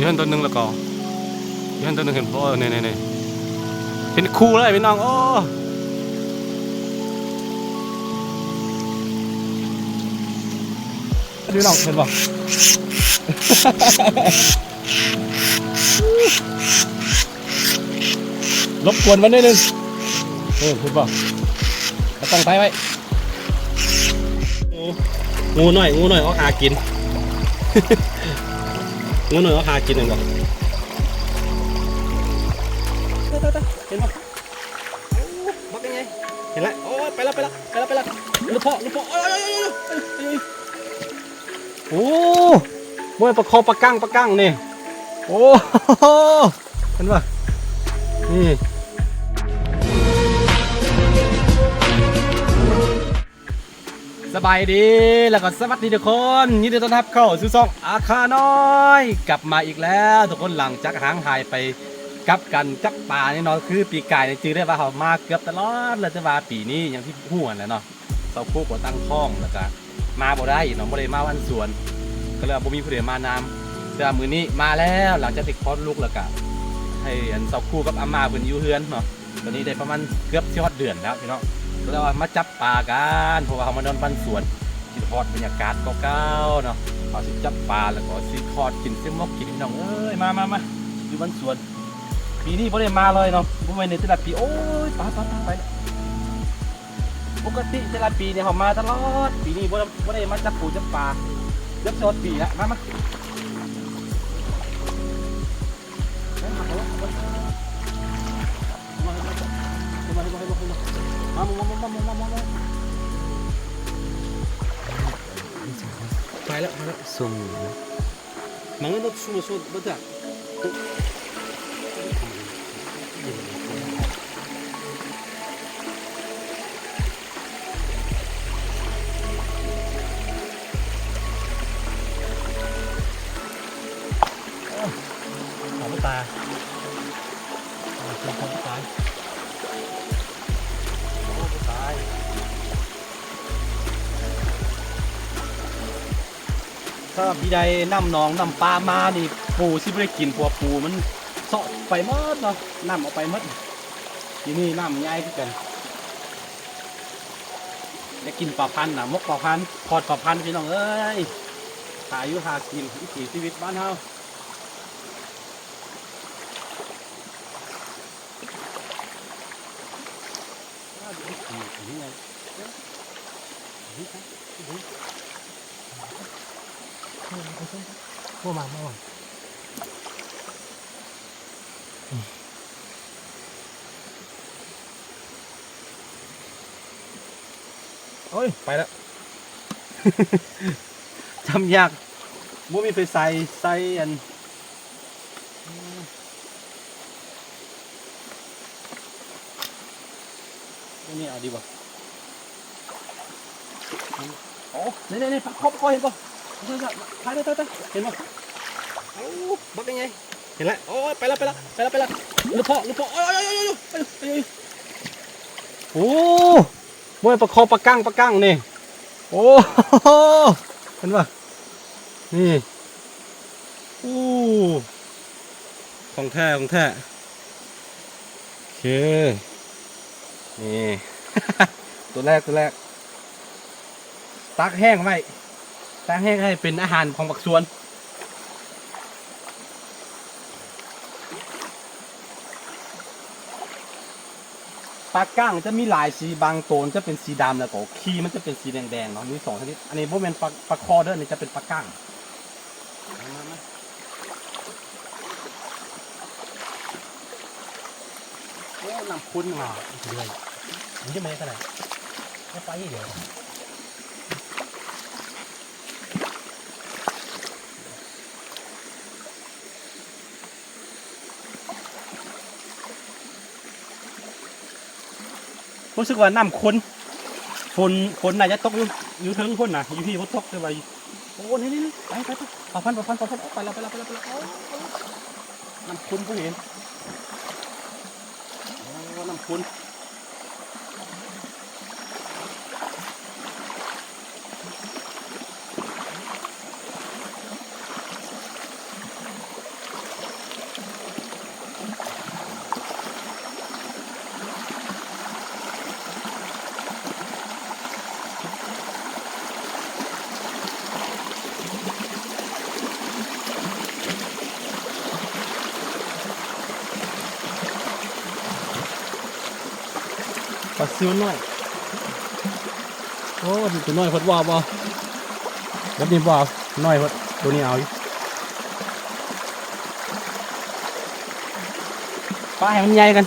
อยู่หันตัวหนึงแล้วก็อยู่หันตัวหนึงเห็นพ่อเนี่ยเนี่ยเนี่ยเห็นคู่เลยพี่น้องโอ้พี่น้องเห็นป่รบกวนมันนิดนึงเออคุณบอกก็ต้องไปไว้งูหน่อยงูหน่อยเอาหากิน งูหน่อยเอาหากินหน่อยบอกเห็นปะบักยังไงเห็นแล้วโอ้ยไปแล้วไปแล้วไปแล้วไปแล้วลูกพ่อลูกพ่อโอ้ยโอ้ยโอ้ยโอ้ยโอ้มวยประคอประกั้งประกั้งนี่โอ้โหเห็นปะนี่ สบายดี แล้วก็สวัสดีทุกคนยินดีต้อนรับเข้าสู่ช่องอาคาน้อย กลับมาอีกแล้วทุกคนหลังจากห่างหายไปกับกันจับป่านี่เนาะคือปีกายเนี่ยจื้อได้ว่าเขามาเกือบตลอดเลยแต่ว่าปีนี้อย่างที่หัวแหล้วเนาะเสาคู่กว่าตั้งท้องแล้วก็มาบ่ได้เนาะบ่ได้มาวันสวน ก็เลยบ่มีผู้ใดมานำแต่ว่ามื้อนี้มาแล้วหลังจากติดคลอดลูกแล้วก็ให้อันเสาคู่กับอาม่าเพิ่นอยู่เฮือนเนาะตอนนี้ได้ประมาณเกือบสิฮอดเดือนแล้วพี่น้อง เลยว่ามาจับปลากันเพราะว่าเขามานอนบ้านสวนกินทอดบรรยากาศเก่าๆเนาะเขาสิจับปลาแล้วก็สิทอดกินเส้นมกกินน้องเอ้ยมามามาอยู่บ้านสวนปีนี้ไ่ได้มาเลยเนาะบ่แม่นในแต่ละปีโอ้ยปลาปลาปลาไปปกติแต่ละปีเนี่ยเขามาตลอดปีนี้บ่ได้บ่ได้มาจับปูจับปลาจับโซดปีละมามา Mamo, mamo, mamo, mamo, mamo. Pala, pala. Sumunod. Mga nagsunod, bada. ้าพี่ใดน้ำหนองน้ำปลามานี่ปูสิไม่ได้กินเพวปูมันเสาะไปหมดเนาะน้ำออกไปหมดที่นี่น้ำง่ายขึ้นกันจะกินปลาพันธ์นะมกปลาพันธุ์ทอดปลาพันธ์พี่น้องเอ้ยหาอยู่หากินวิถีชีวิตบ้านเฮาอ้าววิถีอย่างนี้ไงเอ้ยวิถีวิถี พวกมาเมื่อวานโอ้ย ไปแล้วทำยากบ่มีไฟใส่ใส่อันนี่เอาดีกว่าโอ้นี่นี่นี่ปักครบคอยเห็นป่ะ ใช่ใช่ถ่ายได้ถ่ายได้เห็นป่ะโอ้บักยังไง เห็นแล้วโอ้ยไปแล้วไปแล้วไปแล้วไปแล้วลูกพ่อลูกพ่อโอ้ยโอ้ยโอ้ยโอ้ยโอ้ยโอ้ยโอ้มวยประคอประกั้งประกั้งนี่ โอ้โหเห็นป่ะนี่โอ้ของแท้ของแท้โอเคนี่ ตัวแรกตัวแรก ตักแห้งไว้ ตักแห้งให้เป็นอาหารของบักสวนปลาก้างจะมีหลายสีบางโตนจะเป็นสีดำแล้วก็ขีมันจะเป็นสีแดงๆเนาะมีสองชนิดอันนี้พวกเป็นปลาปลาคอเด้ออันนี้จะเป็นปลาก้างโอ้น้ำคุ้นมาเรื่อยมันจะไม่ขนาดไม่ไปเดี๋ยว รู้สึกว่าน้ำข้นฝนฝนน่าจะตกอยู่อยู่เทิงพ่นนะอยู่ที่พ่นตกเลยไปโอ้นี่นี่ไปไปไปปะพันปะพันปะพันเอาไปแล้วไปแล้วไปแล้วไปแล้วน้ำข้นผู้เห็นโอ้น้ำข้น ปลาซิวน้อย โอ้นี่ตัวน้อยพดว่าบ่แบบนี้บ่าน้อยพดตัวนี้เอาอยู่ปลาให้มันใหญ่กัน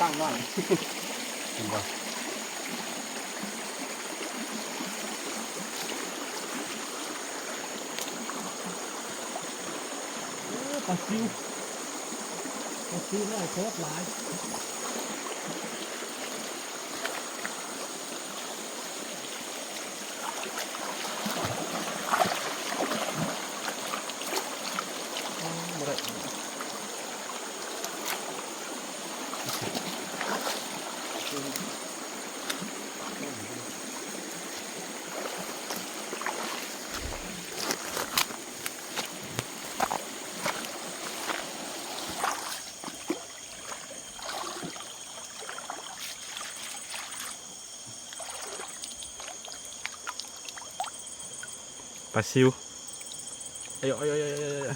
ตั้งว่างเห็นบ่ คิวคิวไล้โคตรหลายาซิวเอ้ยเอ้ยเอ้ยเอ้ยเอ้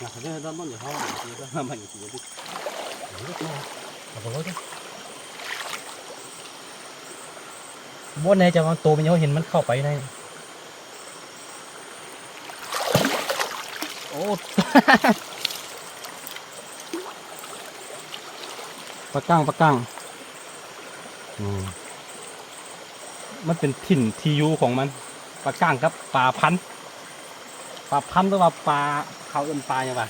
那肯定是咱弄的好，你这他妈你别的，你这我不会。บนในจะมานตัวมันยังเห็นมันเข้าไปในโอ้ปลากั้งปลากั้งอืม มันเป็นถิ่นที่อยู่ของมันปลาก้างกับปลาพันปลาพันหรือว่าปลาเขาเอินปลาอย่างไร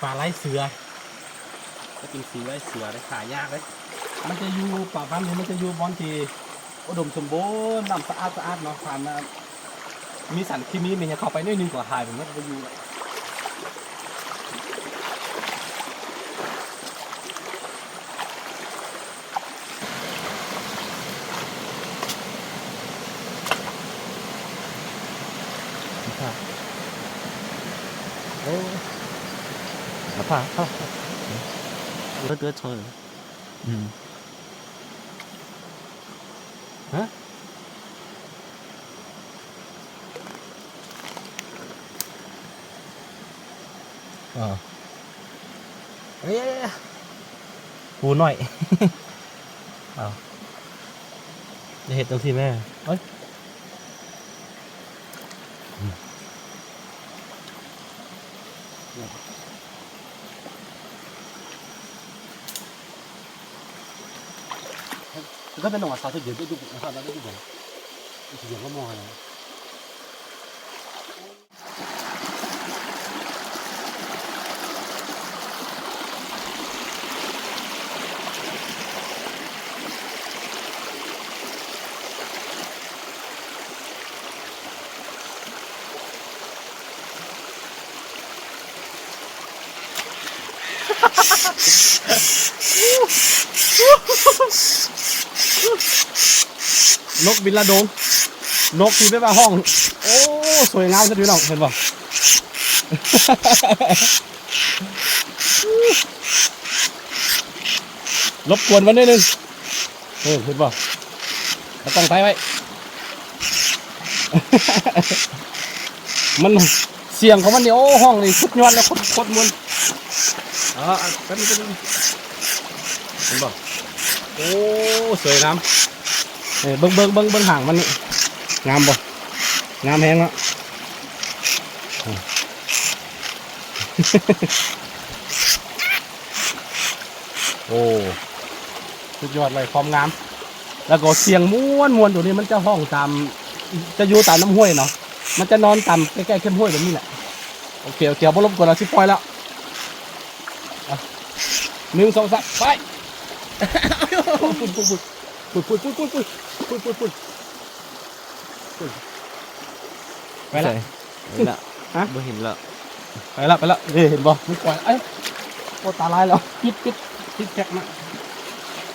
ปลาไร้เสือก็เป็นสีไร้เสือเลยขายยากเลยมันจะอยู่ป่าพันธุ์เนี่ยมันจะอยู่บอนที่อุดมสมบูรณ์น้ำสะอาดสะอาดเนาะผ่านมามีสารเคมีมันจะเข้าไปนิดนึงกว่าหายผมก็จะอยู่ ผ่าโอ้哪怕啊，我得错了，嗯，啊？啊，哎呀呀，กูหน่อยอ้าวจะเห็นตรงที่แม่เฮ้ย 嗯。那边的话，啥车也都都不，嗯，都车就不，一个磨合。 นกบินละดง นกที่ไปว่าห้อง โอ้ สวยงามซะด้วยน้องเห็นป่ะรบกวนมันนิดนึงเออเห็นป่ะแล้วต้องไปไว้ มันเสียงของมันเนี่ยโอ้ห้องนี่สุดยอดแล้วโคตรมวน อ่าอะแป๊บนึงแป๊บนึงเห็นป่ะโอ้สวยงามเออเบิ้งเบิ้งเบิ้งเบิ้งห่างมันนี่งามบ่งามแฮงเนาะอืมโอ้สุดยอดเลยความงาม แล้วก็เสียงม้วนม้วนตัวนี้มันจะห้องตาม จะอยู่ตามน้ำห้วยเนาะมันจะนอนตามใกล้ๆเข้มห้วยแบบนี้แหละโอเคโอเคเอาบ่รบกวนเราสิปล่อยแล้วอะ หนึ่งสองสามไปปุดปุดปุดปุดปุดปุดปุดปุดปุดปุดปุดปุดไปละ là Hả? bữa hình lợ ไปละไปละเอ้ยเห็นบ่ไม่ปล่อยเอ้ยโอ้ตาลายแล้วปิดปิดปิดแคกนะ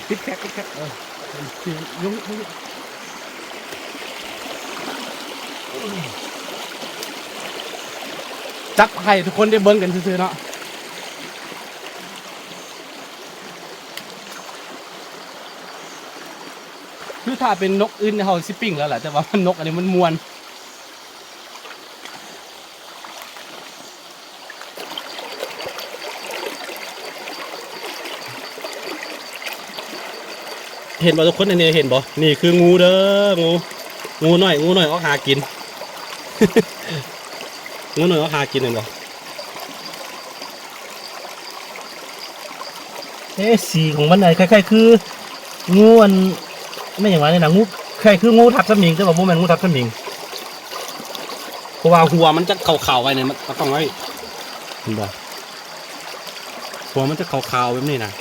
ปิดแคกปิดแคกเออยุงยุงยุงจักให้ทุกคนได้เบิ่งกันซื่อๆเนาะ ถ้าเป็นนกอื่นเขาสิปิ้งแล้วแหละแต่ว่ามันนกอันนี้มันมวนเห็นบ่ทุกคนอันนี้เห็นบ่นี่คืองูเด้องู งูหน่อย งูหน่อยออกหากิน งูหน่อยออกหากินเห็นบ่เอ๊ะสีของมันไหนคล้ายๆคือ งูอัน ไม่อย่างไรเนี่ยนะงูคล้ายคืองูทับสมิงแต่ว่าโมแมนงูทับสมิงเพราะว่าหัวมันจะขาวๆไว้เนี่ยมันก็ต้องไว้เห็นบ่หัวมันจะขาวๆแบบนี้นะ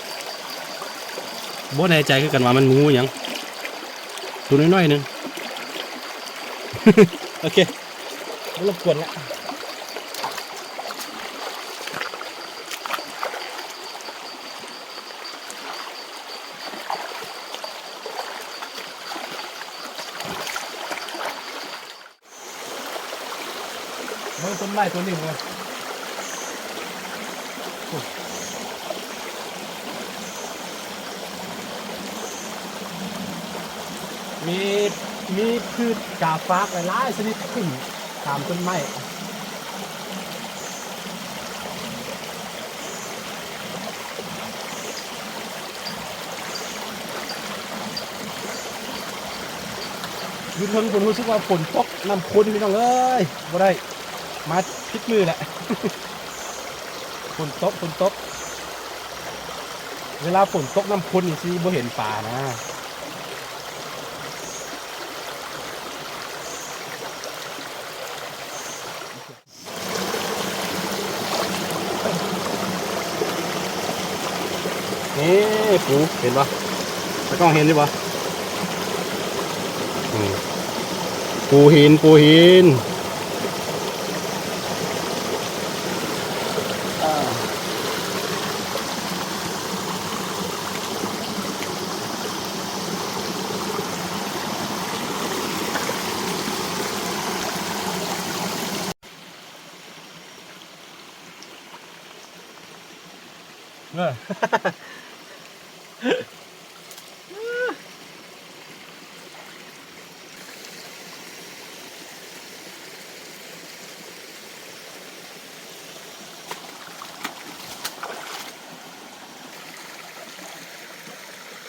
บ่แน่ใจคือกันว่ามันงูหยังตัวน้อยๆหนึง โอเคไม่รบกวนละ นไม้ตัวนี้เลยมีมีพืชกาฟากหลายชนิดขึ้นตามต้นไม้ยืนทนคนรู้สึกว่าฝนตกน้ำค้นพี่น้องเอ้ยบ่ได้ มาพิดมือแหละฝนตกฝนตก เวลาฝนตกน้ำค้นนี่สิบ่เห็นป่านะนี่ปูเห็นปะตะกล้องเห็นดิปะปูหินปูหิน Rồi.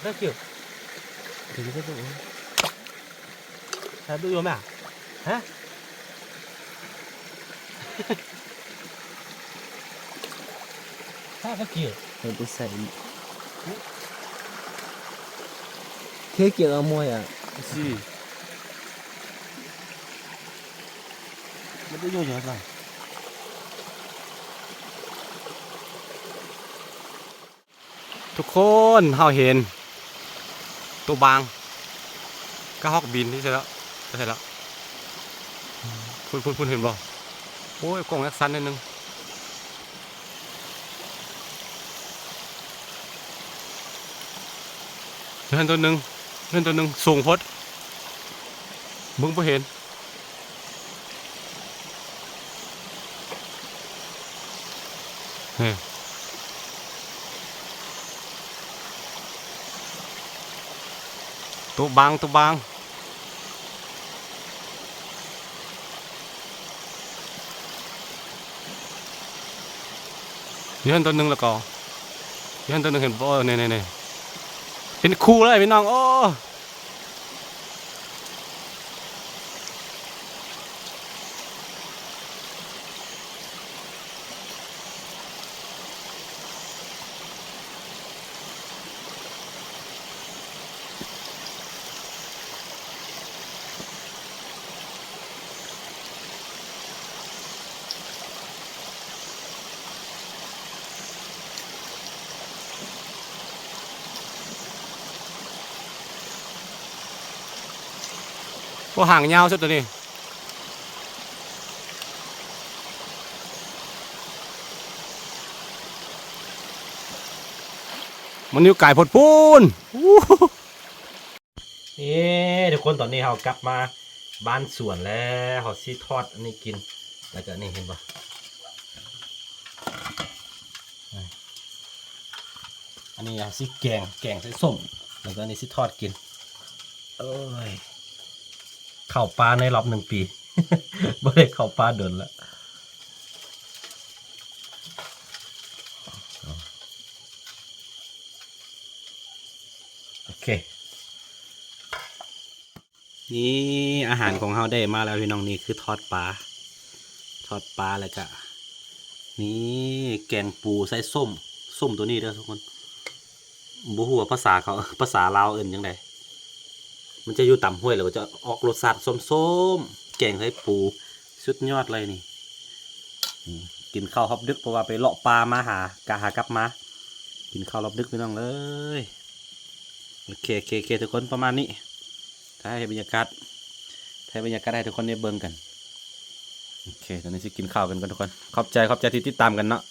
rất kiểu thì cái tụ là tụ rồi à? Hả? Sao cái kiểu เดี๋ยไปใส่เค้กเกี่ยวกับมวยอะ gì nó tụ vô nhớ rồi ทุกคนเฮาเห็น ตัวบางก็ฮอกบินที่เสร็จแล้วเสร็จแล้วคุณคุณคุณเห็นบ่โอ้ยกล้องแอคชั่นนิดนึง เห็นตัวหนึ่งเห็นตัวหนึ่งสูงพดมึงไ่เห็นเฮ้ยตัวบางตัวบางเห็นตัวหนึ่งแล้วก็เห็นตัวหนึ่งเห็นบ่เนี่ยเนี่ย เป็นครูเลยพี่น้องโอ้ พวห่างยาวสุดตัวนี้มันนิ้วไก่พดปูนเอ๊ะทุกคนตอนนี้เรากลับมาบ้านสวนแล้วเราซีทอดอันนี้กิน แล้วก็นี่เห็นปะอันนี้เอาซีแกงแกงใส่ส้ม แล้วก็นนี้ซีทอดกิน เอ้ย เข้าปลาในรอบหนึ่งปีบ่ได้เข้าปลาเดินแล้วโอเค นี่อาหารของเราได้มาแล้วพี่น้องนี่คือทอดปลาทอดปลาแล้วก็นี่แกงปูใส่ส้ม ส้มตัวนี้เด้อทุกคนบ่ฮู้ว่าภาษาเขาภาษาลาวเอิ้นจังได มันจะอยู่ต่ำห้วยแล้วก็จะออกรสชาติส้มๆแกงใส่ปูสุดยอดเลยนี่กินข้าวรอบดึกเพราะว่าไปเลาะปลามาหากะหากลับมา กินข้าวรอบดึกพี่น้องเลยโอเคโอเคโอเคทุกคนประมาณนี้ถ้าให้บรรยากาศถ้าบรรยากาศให้ทุกคนได้เบิ่งกันโอเคตอนนี้สิกินข้าวกันก่อนทุกคนขอบใจขอบใจที่ติดตามกันเนาะ